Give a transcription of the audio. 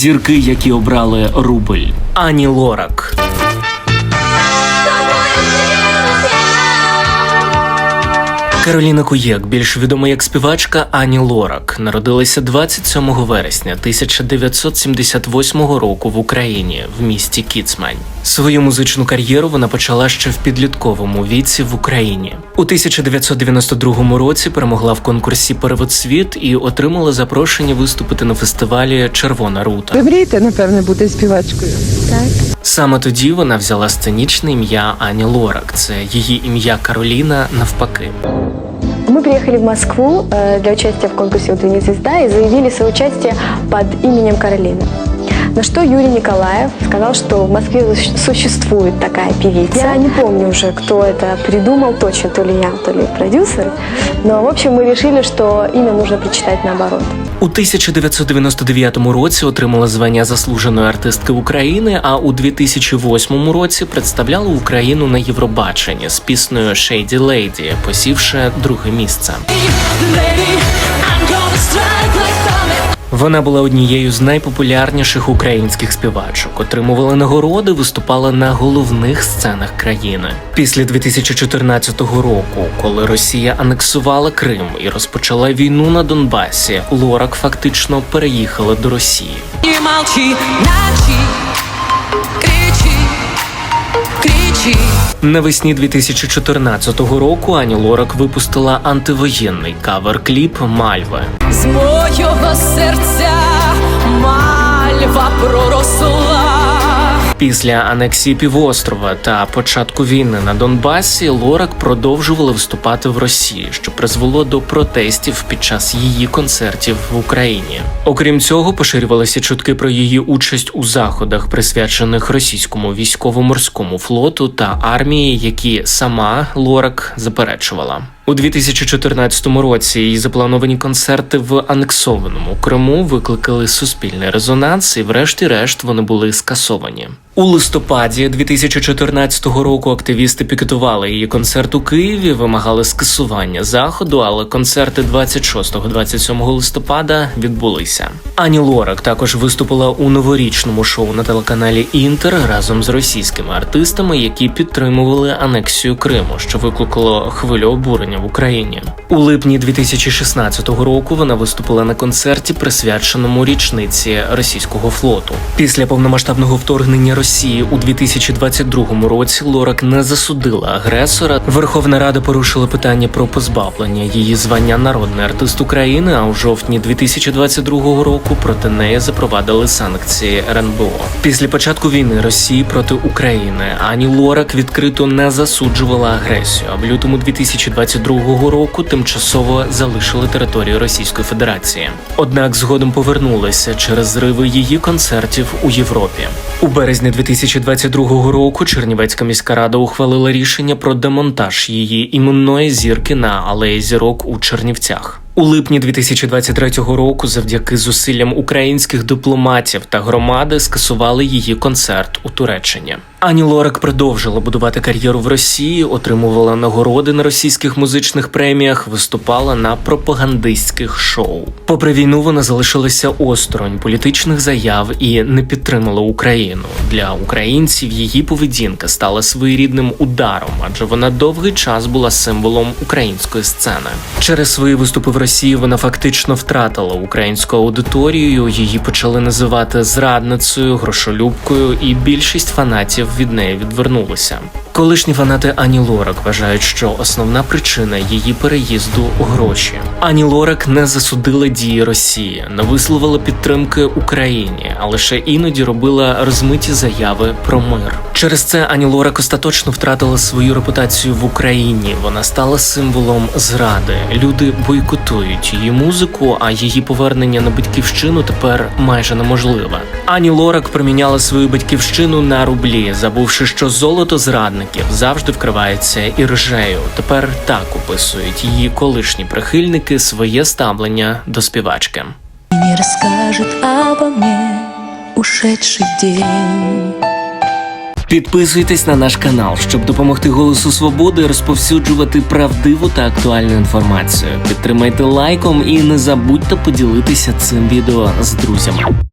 Зірки, які обрали рубль. Ані Лорак. Кароліна Куєк, більш відома як співачка Ані Лорак, народилася 27 вересня 1978 року в Україні в місті Кіцмань. Свою музичну кар'єру вона почала ще в підлітковому віці в Україні. У 1992 році перемогла в конкурсі Перевод світ і отримала запрошення виступити на фестивалі Червона рута. Ви мрієте, напевне, бути співачкою? Так. Саме тоді вона взяла сценічне ім'я Ані Лорак. Це її ім'я Кароліна навпаки. Мы приехали в Москву э, для участия в конкурсе «Утренняя звезда» и заявили свое участие под именем Каролины. На что Юрий Николаев сказал, что в Москве существует такая певица. Я не помню уже, кто это придумал точно, то ли я, то ли продюсер. Но, в общем, мы решили, что имя нужно прочитать наоборот. У 1999 році отримала звання заслуженої артистки України, а у 2008 році представляла Україну на Євробаченні з піснею Shady Lady, посівши друге місце. Lady, Вона була однією з найпопулярніших українських співачок, отримувала нагороди, виступала на головних сценах країни. Після 2014 року, коли Росія анексувала Крим і розпочала війну на Донбасі, Лорак фактично переїхала до Росії. І молчи, начи, кричи, кричи. Навесні 2014 року Ані Лорак випустила антивоєнний кавер-кліп Мальви. З мого серця мальва проросла. Після анексії півострова та початку війни на Донбасі Лорак продовжувала виступати в Росії, що призвело до протестів під час її концертів в Україні. Окрім цього, поширювалися чутки про її участь у заходах, присвячених російському військово-морському флоту та армії, які сама Лорак заперечувала. У 2014 році її заплановані концерти в анексованому Криму викликали суспільний резонанс, і врешті-решт вони були скасовані. У листопаді 2014 року активісти пікетували її концерт у Києві, вимагали скасування заходу, але концерти 26-27 листопада відбулися. Ані Лорак також виступила у новорічному шоу на телеканалі Інтер разом з російськими артистами, які підтримували анексію Криму, що викликало хвилю обурення в Україні. У липні 2016 року вона виступила на концерті, присвяченому річниці російського флоту. Після повномасштабного вторгнення Росії у 2022 році Лорак не засудила агресора. Верховна Рада порушила питання про позбавлення її звання народний артист України. А у жовтні 2022 року проти неї запровадили санкції РНБО. Після початку війни Росії проти України Ані Лорак відкрито не засуджувала агресію. А в лютому 2022 року тимчасово залишили територію Російської Федерації. Однак згодом повернулися через зриви її концертів у Європі. У березні 2022 року Чернівецька міська рада ухвалила рішення про демонтаж її іменної зірки на алеї зірок у Чернівцях. У липні 2023 року, завдяки зусиллям українських дипломатів та громади, скасували її концерт у Туреччині. Ані Лорак продовжила будувати кар'єру в Росії, отримувала нагороди на російських музичних преміях, виступала на пропагандистських шоу. Попри війну, вона залишилася осторонь політичних заяв і не підтримала Україну. Для українців її поведінка стала своєрідним ударом, адже вона довгий час була символом української сцени. Через свої виступи в Росії вона фактично втратила українську аудиторію. Її почали називати зрадницею, грошолюбкою, і більшість фанатів від неї відвернулися. Колишні фанати Ані Лорак вважають, що основна причина її переїзду гроші. Ані Лорак не засудила дії Росії, не висловила підтримки Україні, а лише іноді робила розмиті заяви про мир. Через це Ані Лорак остаточно втратила свою репутацію в Україні. Вона стала символом зради. Люди бойкотують її музику, а її повернення на батьківщину тепер майже неможливе. Ані Лорак проміняла свою батьківщину на рублі, забувши, що золото зрадників завжди вкривається іржею. Тепер так описують її колишні прихильники своє ставлення до співачки. не расскажет обо мне ушедший день. Підписуйтесь на наш канал, щоб допомогти голосу свободи розповсюджувати правдиву та актуальну інформацію. Підтримайте лайком і не забудьте поділитися цим відео з друзями.